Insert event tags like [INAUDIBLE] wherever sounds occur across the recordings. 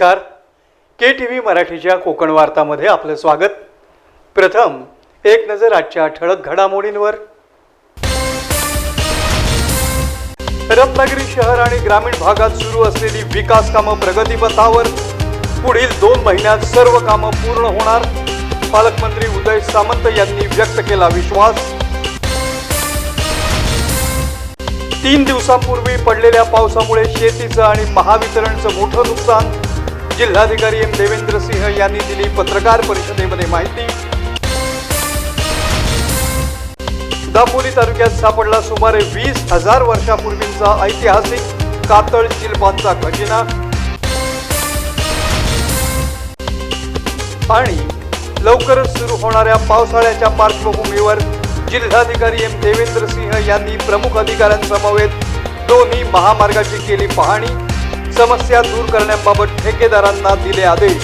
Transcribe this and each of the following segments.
नमस्कार. के T V मराठीच्या कोकण वार्तामध्ये आपलं स्वागत. प्रथम एक नजर आजच्या ठळक घडामोडींवर. रत्नागिरी शहर आणि ग्रामीण भागात सुरू असलेली विकास कामं प्रगतीपथावर. पुढील दोन महिन्यात सर्व कामं पूर्ण होणार. पालकमंत्री उदय सामंत यांनी व्यक्त केला विश्वास. तीन दिवसांपूर्वी पडलेल्या पावसामुळे शेतीचं आणि महावितरणचं मोठं नुकसान. जिल्हाधिकारी एम देवेंद्र सिंह यांनी दिली पत्रकार परिषदेमध्ये माहिती. दापोली तालुक्यात सापडला सुमारे वीस हजार वर्षापूर्वींचा ऐतिहासिक कातळ शिल्पांचा खजिना. आणि लवकरच सुरू होणाऱ्या पावसाळ्याच्या पार्श्वभूमीवर जिल्हाधिकारी एम देवेंद्र सिंह यांनी प्रमुख अधिकाऱ्यांसमवेत दोन्ही महामार्गाची केली पाहणी. समस्या दूर करण्याबाबत ठेकेदारांना दिले आदेश.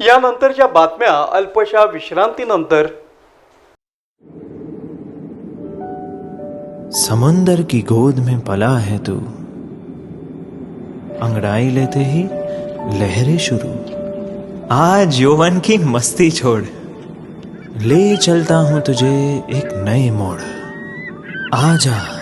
यानंतरच्या बातम्या अल्पशा विश्रांतीनंतर. समंदर की गोद में पला है तू। अंगड़ाई लेते ही लहरें शुरू। आज यौवन की मस्ती छोड़। ले चलता हूँ तुझे एक नए मोड़। आजा।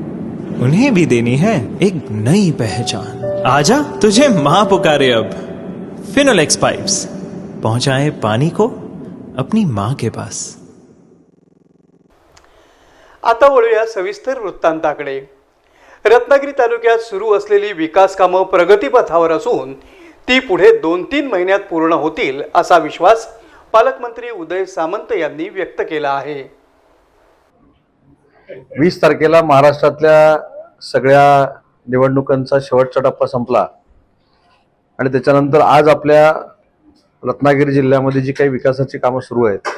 उन्हें भी देनी है एक नई पहचान। आजा तुझे माँ पुकारे अब। फिनोलेक्स पाइप्स पहुंचाए पानी को अपनी माँ के पास। आता वळूया सविस्तर वृत्तांताकडे. रत्नागिरी तालुक्यात सुरू असलेली विकास कामं प्रगतीपथावर असून ती पुढे दोन तीन महिन्यात पूर्ण होतील असा विश्वास पालकमंत्री उदय सामंत यांनी व्यक्त केला आहे. वीस तारखेला महाराष्ट्रातल्या सगळ्या निवडणुकांचा शेवटचा टप्पा संपला. आणि त्याच्यानंतर आज आपल्या रत्नागिरी जिल्ह्यामध्ये जी काही विकासाची कामं सुरू आहेत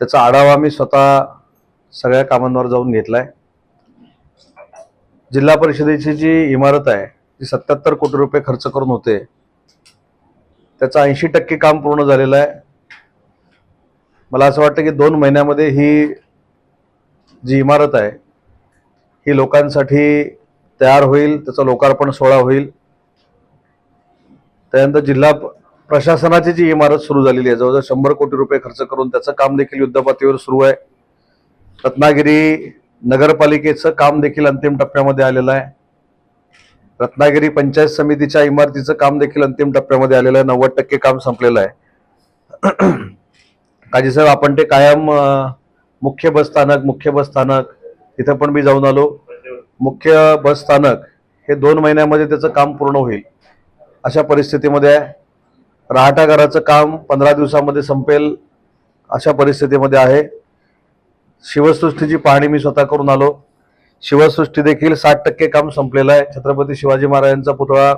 त्याचा आढावा मी स्वतः सगळ्या कामांवर जाऊन घेतला आहे जिल्हा परिषदेची जी इमारत आहे ती सत्याहत्तर कोटी रुपये खर्च करून होते त्याचं ऐंशी टक्के काम पूर्ण झालेलं आहे. मला असं वाटतं की दोन महिन्यामध्ये ही जी इमारत आहे ही लोकांसाठी तयार होईल त्याचा लोकार्पण सोहळा होईल. त्यानंतर जिल्हा प्रशासनाची जी इमारत सुरू झालेली आहे जवळजवळ शंभर कोटी रुपये खर्च करून त्याचं काम देखील युद्धपातळीवर सुरू आहे. रत्नागिरी नगरपालिकेचं काम देखील अंतिम टप्प्यामध्ये आलेलं आहे. रत्नागिरी पंचायत समितीच्या इमारतीचं काम देखील अंतिम टप्प्यामध्ये आलेलं आहे. नव्वद टक्के काम संपलेलं आहे. [CLEARS THROAT] काजीसाहेब आपण ते कायम मुख्य बस स्थानक मुख्य बस स्थानक तिथं पण मी जाऊन आलो. मुख्य बस स्थानक हे दोन महिन्यामध्ये त्याचं काम पूर्ण होईल. अशा परिस्थितीमध्ये आहे काम पंधरा दिवसामध्ये संपेल अशा परिस्थितीमध्ये आहे. शिवसृष्टीची पाहणी मी स्वतः करून आलो. शिवसृष्टी देखील साठ टक्के काम संपलेलं आहे. छत्रपती शिवाजी महाराजांचा पुतळा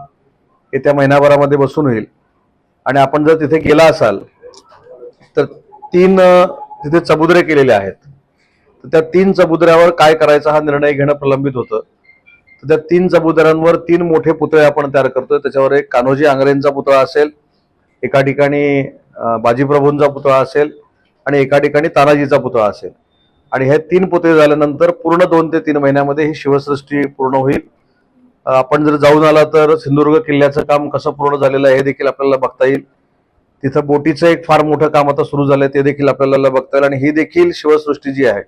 येत्या महिनाभरामध्ये बसून होईल. आणि आपण जर तिथे गेला असाल तर तीन तिथे चबुद्रे केलेले आहेत. तर त्या तीन चबुद्र्यावर काय करायचा हा निर्णय घेणं प्रलंबित होतं. तर त्या तीन चबुद्र्यांवर तीन मोठे पुतळे आपण तयार करतोय. त्याच्यावर एक कान्होजी आंग्रेंचा पुतळा असेल एका ठिकाणी बाजीप्रभूंचा पुतळा असेल आणि एका ठिकाणी तानाजीचा पुतळा असेल. आणि हे तीन पुतळे झाल्यानंतर पूर्ण दोन ते तीन महिन्यामध्ये ही शिवसृष्टी पूर्ण होईल. आपण जर जाऊन आला तर सिंधुदुर्ग किल्ल्याचं काम कसं पूर्ण झालेलं आहे हे देखील आपल्याला बघता येईल. तिथं बोटीचं एक फार मोठं काम आता सुरू झालंय ते देखील आपल्याला बघता येईल. आणि ही देखील शिवसृष्टी जी आहे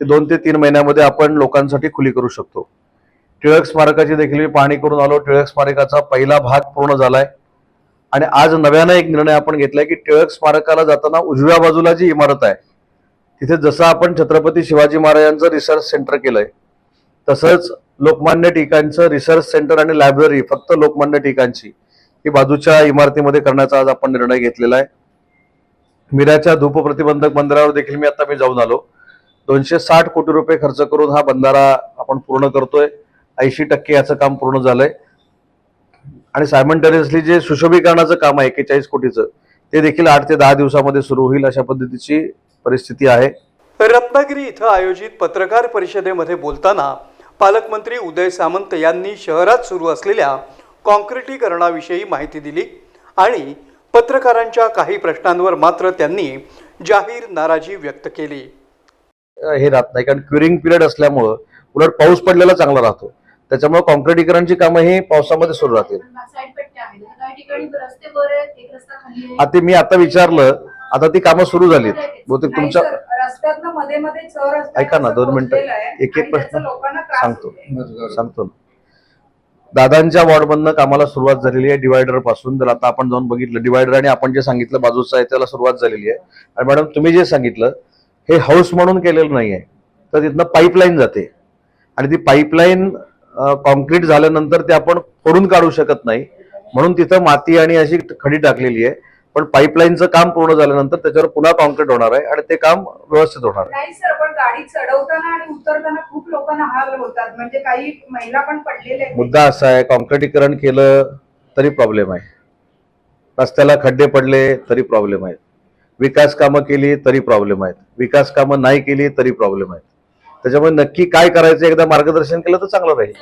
ते दोन ते तीन महिन्यामध्ये आपण लोकांसाठी खुली करू शकतो. टिळक स्मारकाची देखील मी पाहणी करून आलो. टिळक स्मारकाचा पहिला भाग पूर्ण झालाय. आणि आज नव्यानं एक निर्णय आपण घेतलाय की टिळक स्मारकाला जाताना उजव्या बाजूला जी इमारत आहे तिथे जसं आपण छत्रपती शिवाजी महाराजांचं रिसर्च सेंटर केलंय तसंच लोकमान्य टिकांचं रिसर्च सेंटर आणि लायब्ररी फक्त लोकमान्य टिकांची ही बाजूच्या इमारतीमध्ये करण्याचा आज आपण निर्णय घेतलेला आहे. मिराच्या धूप प्रतिबंधक मंदिरावर देखील मी आता मी जाऊन आलो. दोनशे साठ कोटी रुपये खर्च करून हा बंधारा आपण पूर्ण करतोय. ऐंशी टक्के याचं काम पूर्ण झालंय. आणि सायमंटेनियसली जे सुशोभीकरणाचं काम आहे एक्केचाळीस कोटीचं ते देखील आठ ते दहा दिवसामध्ये सुरू होईल अशा पद्धतीची परिस्थिती आहे. रत्नागिरी इथं आयोजित पत्रकार परिषदेमध्ये बोलताना पालकमंत्री उदय सामंत यांनी शहरात सुरू असलेल्या कॉन्क्रिटीकरणाविषयी माहिती दिली आणि पत्रकारांच्या काही प्रश्नांवर मात्र त्यांनी जाहीर नाराजी व्यक्त केली. हे राहत नाही. कारण क्युरिंग पिरियड असल्यामुळं उलट पाऊस पडलेला चांगला राहतो. त्याच्यामुळे कॉन्क्रिटीकरणची कामं ही पावसामध्ये सुरू राहतील. साईड पट्ट्या आहेत. काही ठिकाणी रस्ते वर आहेत एक रस्ता खाली आहे. आता मी आता विचारलं आता ती कामं सुरू झालीत. बहुतेक तुमच्या ऐका ना, दोन मिनिटं. एक- एक प्रश्न सांगतो. सांगतो दादांच्या वॉर्डमधनं कामाला सुरुवात झालेली आहे डिवायडरपासून तर आता आपण जाऊन बघितलं डिवायडर आणि आपण जे सांगितलं बाजूचं आहे त्याला सुरुवात झालेली आहे. आणि मॅडम तुम्ही जे सांगितलं हे हाऊस म्हणून केलेलं नाही आहे तर तिथनं पाईपलाईन जाते. आणि ती पाईपलाईन कॉन्क्रीट झाल्यानंतर ते आपण फोडून काढू शकत नाही. म्हणून तिथं माती आणि अशी खडी टाकलेली आहे. पण पाईपलाईनचं काम पूर्ण झाल्यानंतर त्याच्यावर पुन्हा कॉन्क्रीट होणार आहे आणि ते काम व्यवस्थित होणार आहे. नाही सर पण गाडी चढवताना आणि उतरताना खूप लोकांना हाल होतात. म्हणजे काही महिला पण पडलेल्या मुद्दा असा आहे कॉन्क्रिटीकरण केलं तरी प्रॉब्लेम आहे. रस्त्याला खड्डे पडले तरी प्रॉब्लेम आहेत विकास कामं केली तरी प्रॉब्लेम आहेत. विकास कामं नाही केली तरी प्रॉब्लेम आहेत. त्याच्यामुळे नक्की काय करायचं एकदा मार्गदर्शन केलं तर चांगलं राहील.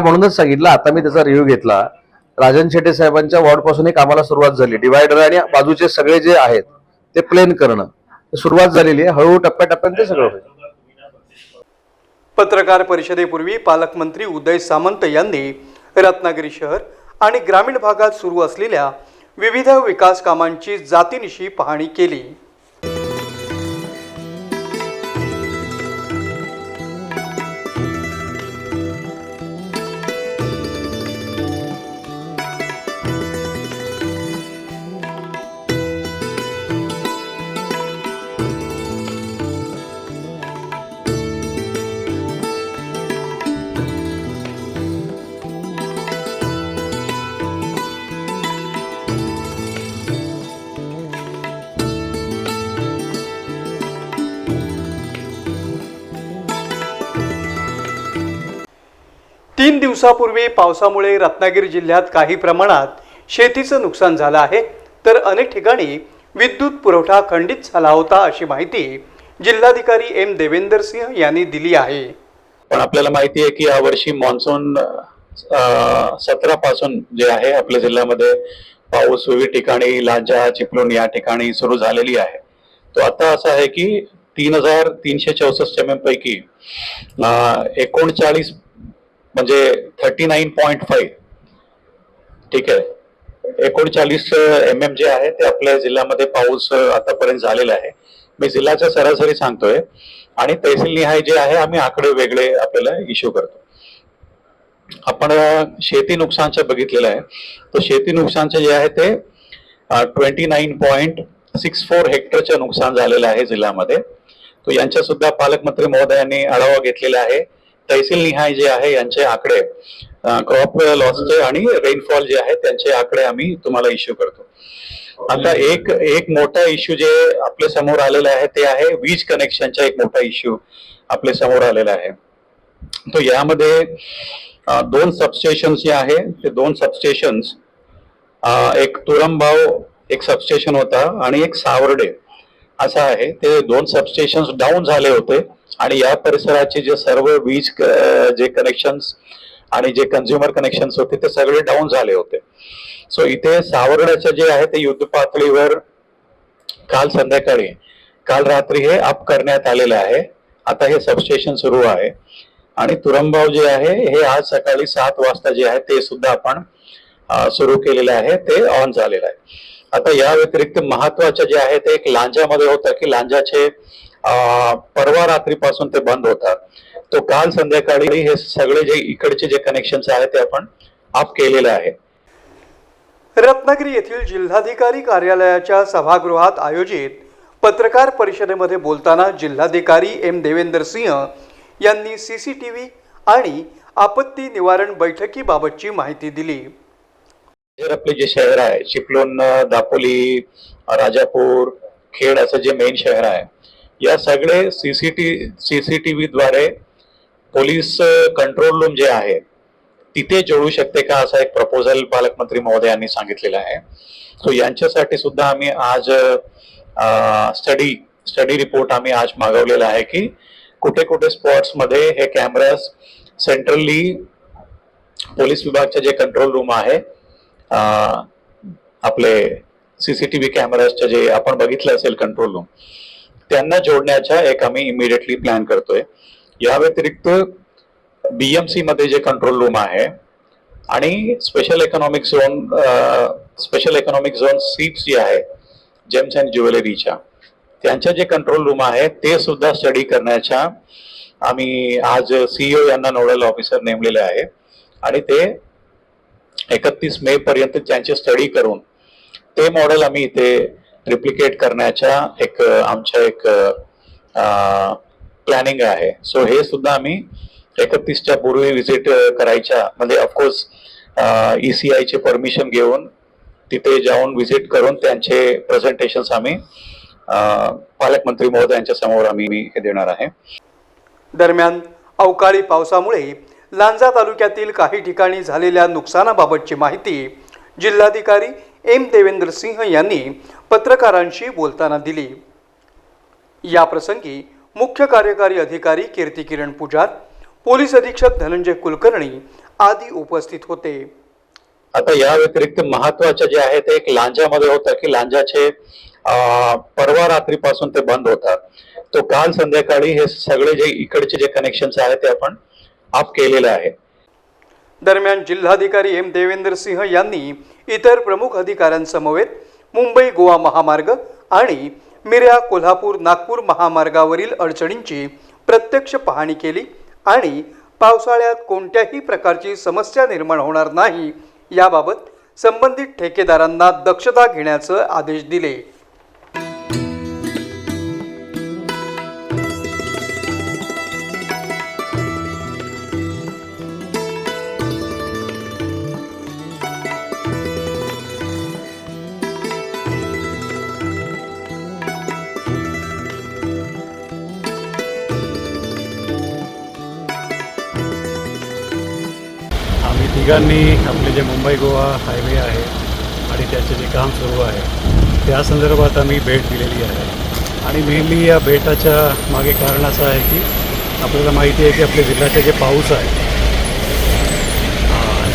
म्हणूनच सांगितलं आता मी त्याचा रिव्ह्यू घेतला. राजन शेटे साहेबांच्या वॉर्डपासून कामाला सुरुवात झाली. डिवायडर आणि बाजूचे सगळे जे आहेत ते प्लेन करणं. सुरुवात झालेली आहे. हळूहळू टप्प्याटप्प्याने ते सगळं होईल. पत्रकार परिषदेपूर्वी पालकमंत्री उदय सामंत यांनी रत्नागिरी शहर आणि ग्रामीण भागात सुरू असलेल्या विविध विकास कामांची जातीनिशी पाहणी केली. तीन दिवसापूर्वी पावसामुळे रत्नागिरी जिल्ह्यात काही प्रमाणात शेतीचं नुकसान झालं आहे. तर अनेक ठिकाणी विद्युत पुरवठा खंडित झाला होता अशी माहिती जिल्हाधिकारी एम देवेंदर सिंह यांनी दिली आहे. पण आपल्याला माहिती आहे की यावर्षी मान्सून सतरा पासून जे आहे आपल्या जिल्ह्यामध्ये पाऊस विविध ठिकाणी लांजा चिपळूण या ठिकाणी सुरू झालेली आहे. तो आता असं आहे की तीन हजार तीनशे चौसष्ट एम एम पैकी एकोणचाळीस म्हणजे थर्टी नाईन पॉईंट फाईव्ह ठीक आहे. एकोणचाळीस एम एम जे आहे ते आपल्या जिल्ह्यामध्ये पाऊस आतापर्यंत झालेला आहे. मी जिल्ह्याच्या सरासरी सांगतोय. आणि तहसील निहाय जे आहे आम्ही आकडे वेगळे आपल्याला इश्यू करतो. आपण शेती नुकसानचं बघितलेलं आहे. तर शेती नुकसानचं जे आहे ते twenty nine point six four हेक्टरचं नुकसान झालेलं आहे जिल्ह्यामध्ये. तो यांच्या सुद्धा पालकमंत्री महोदयांनी आढावा घेतलेला आहे. तहसील निहाय जे आहे यांचे आकडे क्रॉप लॉसचे आणि रेनफॉल जे आहे त्यांचे आकडे आम्ही तुम्हाला इश्यू करतो. आता एक एक मोठा इश्यू जे आपल्यासमोर आलेला आहे ते आहे वीज कनेक्शनचा एक मोठा इश्यू आपल्यासमोर आलेला आहे. तो यामध्ये दोन सबस्टेशन जे आहे ते दोन सबस्टेशन्स एक तुरंबाव एक सबस्टेशन होता आणि एक सावर्डे असं आहे. ते दोन सबस्टेशन डाऊन झाले होते. आणि या परिसराचे जे सर्व वीज जे कनेक्शन्स आणि जे कन्झ्युमर कनेक्शन्स होते ते सगळे डाऊन झाले होते. सो इथे सावर्ड्याचं जे आहे ते युद्ध पातळीवर काल संध्याकाळी काल रात्री हे अप करण्यात आलेलं आहे. आता हे सबस्टेशन सुरू आहे. आणि तुरंबाव जे आहे हे आज सकाळी सात वाजता जे आहे ते सुद्धा आपण सुरू केलेलं आहे ते ऑन झालेलं आहे. आता या व्यतिरिक्त महत्वाचं जे आहे ते एक लांजामध्ये होतं की लांजाचे परवा रात्रीपासून ते बंद होतात. तो काल संध्याकाळी हे सगळे जे इकडचे जे कनेक्शन आहेत ते आपण अप केलेलं आहे रत्नागिरी येथील जिल्हाधिकारी कार्यालयाच्या सभागृहात आयोजित पत्रकार परिषदेमध्ये बोलताना जिल्हाधिकारी एम देवेंदर सिंह यांनी सी सी टी व्ही आणि आपत्ती निवारण बैठकीबाबतची माहिती दिली. आपले जे शहर आहे चिपळूण दापोली राजापूर खेड असं जे मेन शहर आहे या सगळे C C T C C T व्हीद्वारे police control room जे आहे तिथे जोडू शकते का असा एक प्रपोजल पालकमंत्री महोदयांनी सांगितलेला आहे. सो यांच्यासाठी सुद्धा आम्ही आज स्टडी स्टडी रिपोर्ट आम्ही आज मागवलेला आहे की कुठे कुठे स्पॉट्समध्ये हे कॅमेराज सेंट्रली पोलीस विभागचे जे कंट्रोल रूम आहे अं, आपले सीसीटीव्ही कॅमेराजचे जे आपण बघितलं असेल कंट्रोल रूम त्यांना जोडण्याचा एक आम्ही इमिडिएटली प्लॅन करतोय. या व्यतिरिक्त बीएमसी मध्ये जे कंट्रोल रूम आहे आणि special economic zone special economic zone seats जे आहे जेम्स अँड ज्वेलरीच्या त्यांच्या जे कंट्रोल रूम आहे ते सुद्धा स्टडी करण्याच्या आम्ही आज सीईओ यांना नोडल ऑफिसर नेमलेले आहे. आणि ते एकतीस मे पर्यंत त्यांचे स्टडी करून ते मॉडेल आम्ही इथे रिप्लिकेट करण्याच्या एक आमच्या एक प्लॅनिंग आहे. सो हे सुद्धा आम्ही एकतीसच्या पूर्वी व्हिजिट करायच्या. म्हणजे ऑफकोर्स सी आयचे परमिशन घेऊन तिथे जाऊन व्हिजिट करून त्यांचे प्रेझेंटेशन्स आम्ही पालकमंत्री महोदयांच्या समोर आम्ही हे देणार आहे. दरम्यान अवकाळी पावसामुळे लांजा तालुक्यातील काही ठिकाणी झालेल्या नुकसानाबाबतची माहिती जिल्हाधिकारी एम देवेंद्र सिंह यांनी पत्रकारांशी बोलताना दिली. या प्रसंगी मुख्य कार्यकारी अधिकारी कीर्ती किरण पुजार पोलीस अधीक्षक धनंजय कुलकर्णी आदी उपस्थित होते. आता या व्यतिरिक्त महत्वाचं जे आहे ते एक लांजामध्ये होतं की लांजाचे परवा रात्रीपासून ते बंद होतात. तो काल संध्याकाळी हे सगळे जे इकडचे जे कनेक्शन आहेत ते आपण ऑफ केलेले आहे दरम्यान जिल्हाधिकारी एम देवेंद्र सिंह यांनी इतर प्रमुख अधिकाऱ्यांसमवेत मुंबई गोवा महामार्ग आणि मिर्या कोल्हापूर नागपूर महामार्गावरील अडचणींची प्रत्यक्ष पाहणी केली आणि पावसाळ्यात कोणत्याही प्रकारची समस्या निर्माण होणार नाही याबाबत संबंधित ठेकेदारांना दक्षता घेण्याचे आदेश दिले. ठिकाणी आपले जे मुंबई गोवा हायवे आहे आणि त्याचे जे काम सुरू आहे त्या संदर्भात आम्ही भेट दिलेली आहे. आणि मेनली या भेटाच्या मागे कारण असं आहे की आपल्याला माहिती आहे की आपल्या जिल्ह्याचे जे पाऊस आहे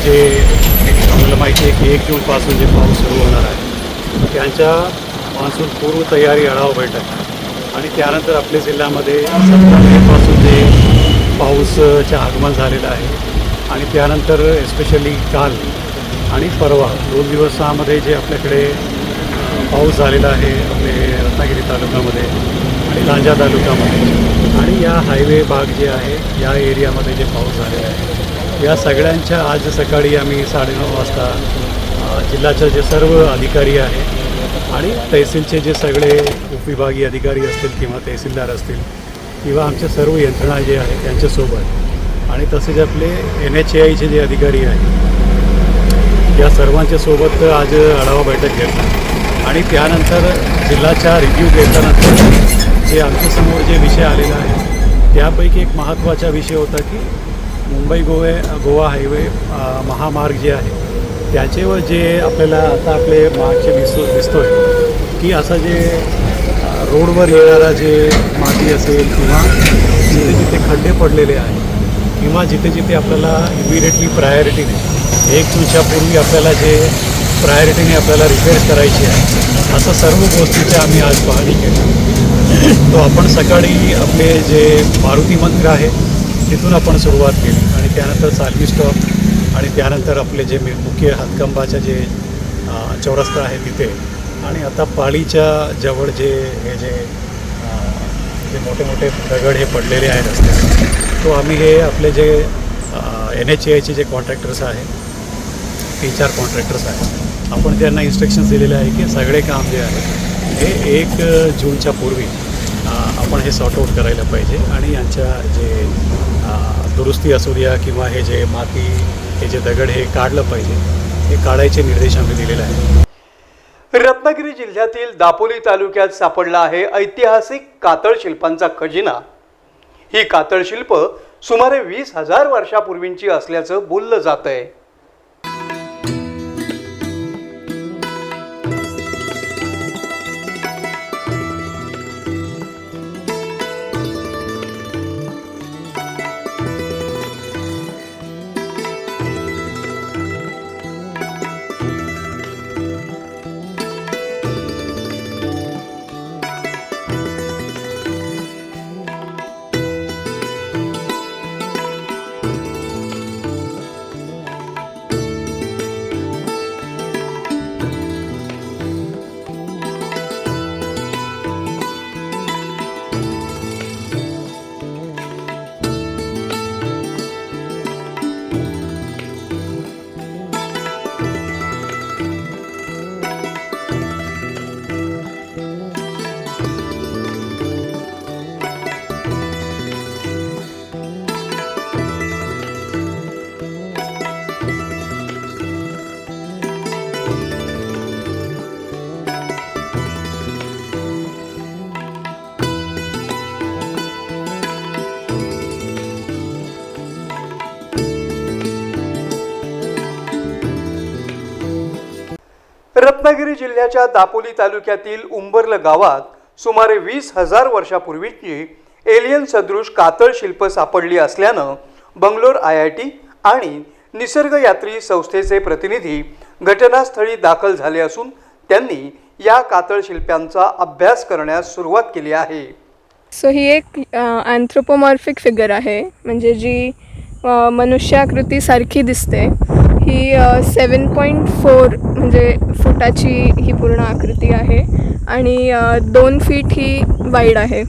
जे आपल्याला माहिती आहे की एक जूनपासून जे पाऊस सुरू होणार आहे त्यांच्या मान्सून पूर्व तयारी आढावा बैठक आणि त्यानंतर आपल्या जिल्ह्यामध्ये सतरा मेपासून जे पाऊसचे आगमन झालेलं आहे आणि त्यानंतर एस्पेशली काल आणि परवा दोन दिवसामध्ये जे आपल्याकडे पाऊस झालेला आहे आपले रत्नागिरी तालुक्यामध्ये आणि लांजा तालुक्यामध्ये आणि या हायवे भाग जे आहे या एरियामध्ये जे पाऊस झालेला आहे या सगळ्यांच्या आज सकाळी आम्ही साडेनऊ वाजता जिल्ह्याचे जे सर्व अधिकारी आहे आणि तहसीलचे जे सगळे उपविभागीय अधिकारी असतील किंवा तहसीलदार असतील किंवा आमच्या सर्व यंत्रणा जे आहे त्यांच्यासोबत आणि तसेच आपले एन एच ए आयचे जे अधिकारी आहेत या सर्वांच्या सोबत आज आढावा बैठक घेतला. आणि त्यानंतर जिल्ह्याच्या रिव्ह्यू घेतल्यानंतर जे आमच्यासमोर जे विषय आलेला आहे त्यापैकी एक महत्त्वाचा विषय होता की मुंबई गोवे गोवा हायवे महामार्ग जे आहे त्याच्यावर जे आपल्याला आता आपले मागचे दिसतो दिसतोय की असं जे रोडवर येणारा जे माती असेल किंवा जिथे जिथे खड्डे पडलेले आहेत किंवा जिथे जिथे आपल्याला इमिडिएटली प्रायोरिटीने एक दिवसापूर्वी आपल्याला जे प्रायोरिटीने आपल्याला रिपेअर करायची आहे असं सर्व गोष्टीचे आम्ही आज पाहणी केली. तो आपण सकाळी आपले जे मारुती मंदिर आहे तिथून आपण सुरुवात केली. आणि त्यानंतर सालवी स्टॉप आणि त्यानंतर आपले जे मुख्य हातकंबाच्या जे चौरस्ता आहे तिथे. आणि आता पाळीच्या जवळ जे हे जे जे मोठे मोठे दगड हे पडलेले आहेत रस्त्यावर तो आम्ही हे आपले जे एन एच ए आयचे जे कॉन्ट्रॅक्टर्स आहेत तीन चार कॉन्ट्रॅक्टर्स आहेत आपण त्यांना इन्स्ट्रक्शन्स दिलेले आहे की सगळे काम जे आहे हे एक जूनच्या पूर्वी आपण हे सॉर्ट आऊट करायला पाहिजे आणि यांच्या जे दुरुस्ती असू द्या किंवा हे जे माती हे जे दगड हे काढलं पाहिजे हे काढायचे निर्देश आम्ही दिलेले आहेत. रत्नागिरी जिल्ह्यातील दापोली तालुक्यात सापडला आहे ऐतिहासिक कातळ शिल्पांचा खजिना. ही कातळशिल्प सुमारे वीस हजार वर्षापूर्वींची असल्याचं बोललं जात आहे रत्नागिरी जिल्ह्याच्या दापोली तालुक्यातील उंबरल गावात सुमारे वीस हजार वर्षापूर्वीची एलियन सदृश कातळ शिल्प सापडली असल्यानं बंगलोर आय आय टी आणि निसर्गयात्री संस्थेचे प्रतिनिधी घटनास्थळी दाखल झाले असून त्यांनी या कातळ शिल्पांचा अभ्यास करण्यास सुरुवात केली आहे. सो ही एक अँथ्रोपोमॉर्फिक फिगर आहे. म्हणजे जी मनुष्याकृतीसारखी दिसते. ही सेवन पॉईंट फोर म्हणजे फुटाची ही पूर्ण आकृती आहे. आणि दोन फीट ही वाईड आहे.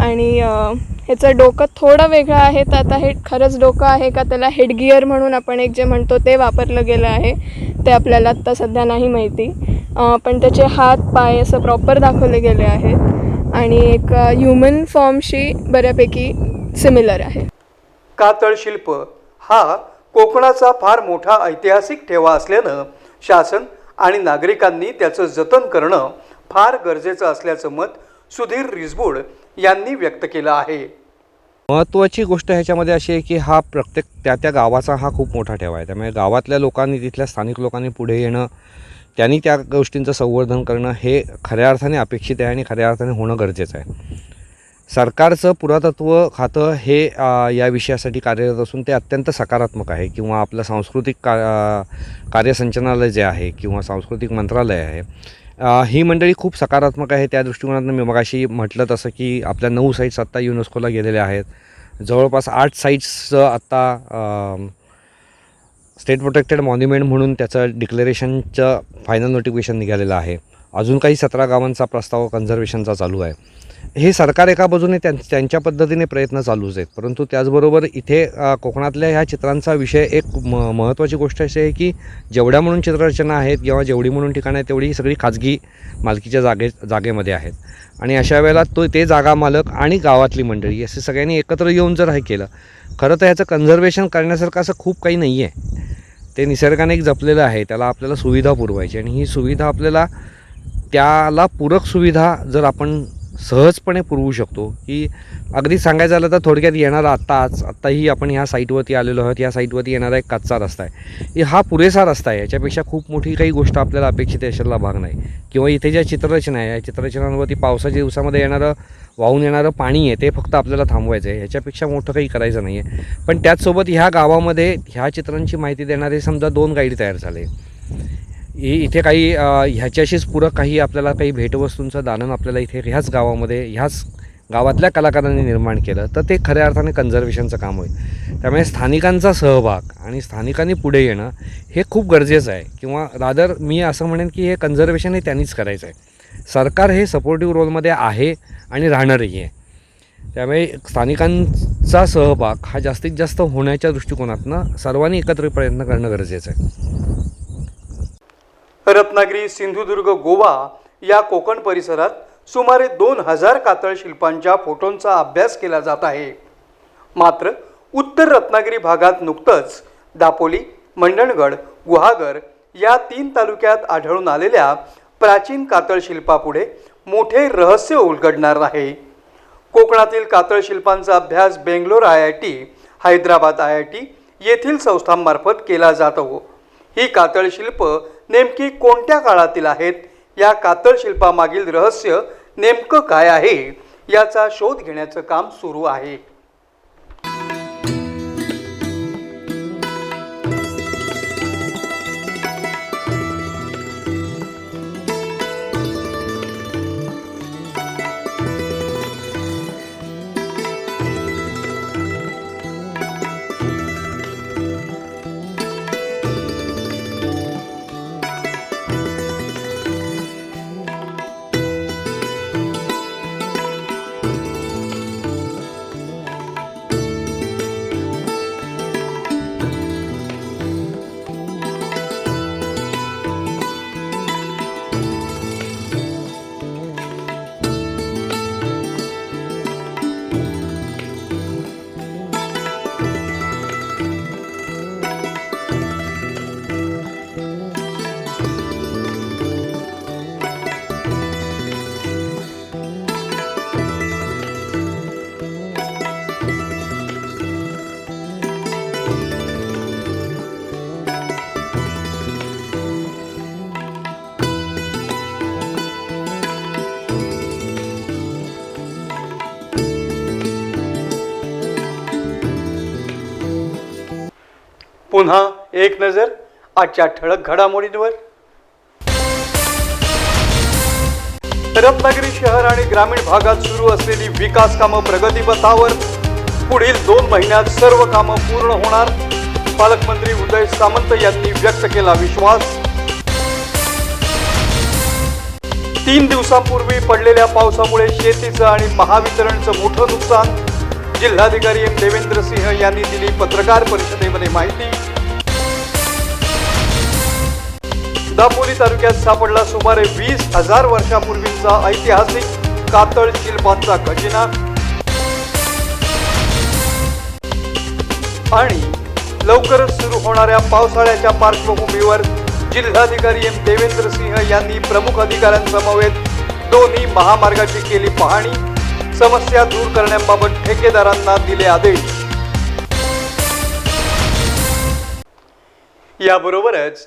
आणि ह्याचं डोकं थोडं वेगळं आहे. तर आता हे खरंच डोकं आहे का? त्याला हेडगिअर म्हणून आपण एक जे म्हणतो ते वापरलं गेलं आहे. ते आपल्याला आत्ता सध्या नाही माहिती. पण त्याचे हात पाय असं प्रॉपर दाखवले गेले आहेत. आणि एक ह्युमन फॉर्मशी बऱ्यापैकी सिमिलर आहे. कातळ शिल्प हा कोकणाचा फार मोठा ऐतिहासिक ठेवा असल्यानं शासन आणि नागरिकांनी त्याचं जतन करणं फार गरजेचं असल्याचं मत सुधीर रिसबूड यांनी व्यक्त केलं आहे. महत्त्वाची गोष्ट ह्याच्यामध्ये अशी आहे की हा प्रत्येक त्या त्या गावाचा हा खूप मोठा ठेवा आहे. त्यामुळे गावातल्या लोकांनी तिथल्या स्थानिक लोकांनी पुढे येणं त्यांनी त्या गोष्टींचं संवर्धन करणं हे खऱ्या अर्थाने अपेक्षित आहे आणि खऱ्या अर्थाने होणं गरजेचं आहे. सरकारचं पुरातत्व खातं हे या विषयासाठी कार्यरत असून ते अत्यंत सकारात्मक आहे किंवा आपलं सांस्कृतिक का कार्यसंचनालय जे आहे किंवा सांस्कृतिक मंत्रालय आहे ही मंडळी खूप सकारात्मक आहे. त्या दृष्टिकोनातून मी मगाशी म्हटलं तसं की आपल्या नऊ साईट्स आत्ता युनेस्कोला गेलेल्या आहेत. जवळपास आठ साईट्सचं आत्ता स्टेट प्रोटेक्टेड मॉन्युमेंट म्हणून त्याचं डिक्लेरेशनचं फायनल नोटिफिकेशन निघालेलं आहे. अजून काही सतरा गावांचा प्रस्ताव कन्झर्वेशनचा चालू आहे. हे सरकार एका बाजूने त्यां त्यांच्या पद्धतीने प्रयत्न चालूच आहेत. परंतु त्याचबरोबर इथे कोकणातल्या ह्या चित्रांचा विषय एक म महत्त्वाची गोष्ट अशी आहे की जेवढ्या म्हणून चित्ररचना आहेत किंवा जेवढी म्हणून ठिकाणं आहेत तेवढी सगळी खाजगी मालकीच्या जागे जागेमध्ये आहेत. आणि अशा वेळेला तो ते जागा मालक आणि गावातली मंडळी असे सगळ्यांनी एकत्र येऊन जर हे केलं खरं तर ह्याचं कन्झर्वेशन करण्यासारखं असं खूप काही नाही आहे. ते निसर्गाने एक जपलेलं आहे त्याला आपल्याला सुविधा पुरवायची आणि ही सुविधा आपल्याला त्याला पूरक सुविधा जर आपण सहजपणे पुरवू शकतो. की अगदी सांगायचं झालं तर थोडक्यात येणारा आत्ताच आत्ताही आपण ह्या साईटवरती आलेलो आहोत या साईटवरती येणारा एक कच्चा रस्ता आहे. हे हा पुरेसा रस्ता आहे याच्यापेक्षा खूप मोठी काही गोष्ट आपल्याला अपेक्षित अशाला भाग नाही. किंवा इथे ज्या चित्ररचना आहे या चित्ररचनांवरती पावसाच्या दिवसामध्ये येणारं वाहून येणारं पाणी आहे ते फक्त आपल्याला थांबवायचं आहे. ह्याच्यापेक्षा मोठं काही करायचं नाही आहे. पण त्याचसोबत ह्या गावामध्ये ह्या चित्रांची माहिती देणारे समजा दोन गाईड तयार झाले. इथे काही ह्याच्याशीच पूरक काही आपल्याला काही भेटवस्तूंचं दालन आपल्याला इथे ह्याच गावामध्ये ह्याच गावातल्या कलाकारांनी निर्माण केलं तर ते खऱ्या अर्थाने कन्झर्वेशनचं काम होईल. त्यामुळे स्थानिकांचा सहभाग आणि स्थानिकांनी पुढे येणं हे खूप गरजेचं आहे. किंवा रादर मी असं म्हणेन की हे कन्झर्वेशन हे त्यांनीच करायचं आहे सरकार हे सपोर्टिव्ह रोलमध्ये आहे आणि राहणारही आहे. त्यामुळे स्थानिकांचा सहभाग हा जास्तीत जास्त होण्याच्या दृष्टिकोनातनं सर्वांनी एकत्र प्रयत्न करणं गरजेचं आहे. रत्नागिरी सिंधुदुर्ग गोवा या कोकण परिसरात सुमारे दोन हजार कातळ शिल्पांच्या फोटोंचा अभ्यास केला जात आहे. मात्र उत्तर रत्नागिरी भागात नुकतंच दापोली मंडणगड गुहागर या तीन तालुक्यात आढळून आलेल्या प्राचीन कातळ शिल्पापुढे मोठे रहस्य उलगडणार आहे. कोकणातील कातळ शिल्पांचा अभ्यास Bangalore I I T Hyderabad I I T येथील संस्थांमार्फत केला जातो. ही कातळ शिल्प नेमकी कोणत्या काळातील आहेत? या कातळ शिल्पामागील रहस्य नेमकं काय आहे? याचा शोध घेण्याचं काम सुरू आहे. पुन्हा एक नजर आजच्या ठळक घडामोडींवर. रत्नागिरी शहर आणि ग्रामीण भागात सुरू असलेली विकास कामं प्रगतीपथावर. पुढील दोन महिन्यात सर्व कामं पूर्ण होणार. पालकमंत्री उदय सामंत यांनी व्यक्त केला विश्वास. तीन दिवसांपूर्वी पडलेल्या पावसामुळे शेतीचं आणि महावितरणचं मोठं नुकसान. जिल्हाधिकारी एम देवेंद्र सिंह यांनी दिली पत्रकार परिषदेमध्ये माहिती. दापोली तालुक्यात सापडला सुमारे वीस हजार वर्षापूर्वीचा ऐतिहासिक कातळ शिल्पांचा खजिना. आणि लवकरच सुरू होणाऱ्या पावसाळ्याच्या पार्श्वभूमीवर जिल्हाधिकारी एम देवेंद्र सिंह यांनी प्रमुख अधिकाऱ्यांसमवेत दोन्ही महामार्गाची केली पाहणी. समस्या दूर करण्याबाबत ठेकेदारांना दिले आदेश. याबरोबरच